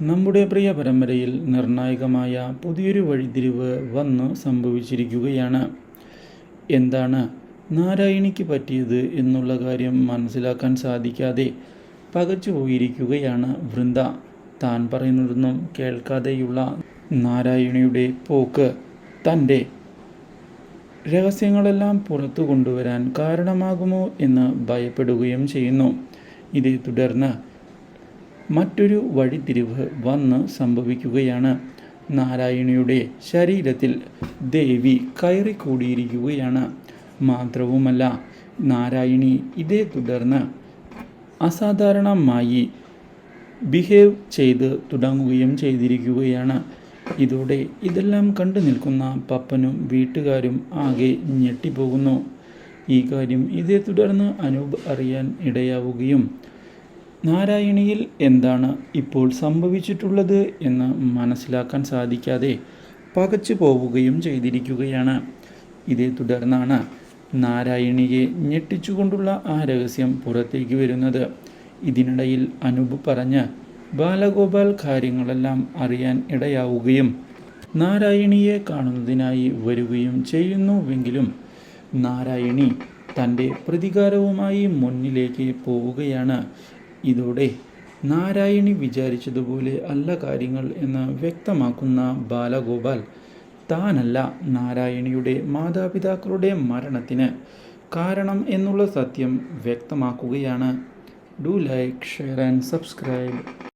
നമ്മുടെ പ്രിയ പരമ്പരയിൽ നിർണായകമായ പുതിയൊരു വഴിതിരിവ് വന്ന് സംഭവിച്ചിരിക്കുകയാണ്. എന്താണ് നാരായണിക്ക് പറ്റിയത് എന്നുള്ള കാര്യം മനസ്സിലാക്കാൻ സാധിക്കാതെ പകച്ചു പോയിരിക്കുകയാണ് വൃന്ദ. താൻ പറയുന്നതൊന്നും കേൾക്കാതെയുള്ള നാരായണിയുടെ പോക്ക് തന്റെ രഹസ്യങ്ങളെല്ലാം പുറത്തു കൊണ്ടുവരാൻ കാരണമാകുമോ എന്ന് ഭയപ്പെടുകയും ചെയ്യുന്നു. ഇതേ തുടർന്ന് മറ്റൊരു വഴിത്തിരിവ് വന്ന് സംഭവിക്കുകയാണ്. നാരായണിയുടെ ശരീരത്തിൽ ദേവി കയറിക്കൂടിയിരിക്കുകയാണ്. മാത്രവുമല്ല നാരായണി ഇതേ തുടർന്ന് അസാധാരണമായി ബിഹേവ് ചെയ്ത് തുടങ്ങുകയും ചെയ്തിരിക്കുകയാണ്. ഇതോടെ ഇതെല്ലാം കണ്ടു നിൽക്കുന്ന പപ്പനും വീട്ടുകാരും ആകെ ഞെട്ടിപ്പോകുന്നു. ഈ കാര്യം ഇതേ തുടർന്ന് അനൂപ് അറിയാൻ ഇടയാവുകയും നാരായണിയിൽ എന്താണ് ഇപ്പോൾ സംഭവിച്ചിട്ടുള്ളത് എന്ന് മനസ്സിലാക്കാൻ സാധിക്കാതെ പകച്ചു പോവുകയും ചെയ്തിരിക്കുകയാണ്. ഇതേ തുടർന്നാണ് നാരായണിയെ ഞെട്ടിച്ചുകൊണ്ടുള്ള ആ രഹസ്യം പുറത്തേക്ക് വരുന്നത്. ഇതിനിടയിൽ അനൂപ് പറഞ്ഞ് ബാലഗോപാൽ കാര്യങ്ങളെല്ലാം അറിയാൻ ഇടയാവുകയും നാരായണിയെ കാണുന്നതിനായി വരികയും ചെയ്യുന്നുവെങ്കിലും നാരായണി തന്റെ പ്രതികാരവുമായി മുന്നിലേക്ക് പോവുകയാണ്. ഇതോടെ നാരായണി വിചാരിച്ചതുപോലെ അല്ല കാര്യങ്ങൾ എന്ന് വ്യക്തമാക്കുന്ന ബാലഗോപാൽ താനല്ല നാരായണിയുടെ മാതാപിതാക്കളുടെ മരണത്തിന് കാരണം എന്നുള്ള സത്യം വ്യക്തമാക്കുകയാണ്. Do like share and subscribe.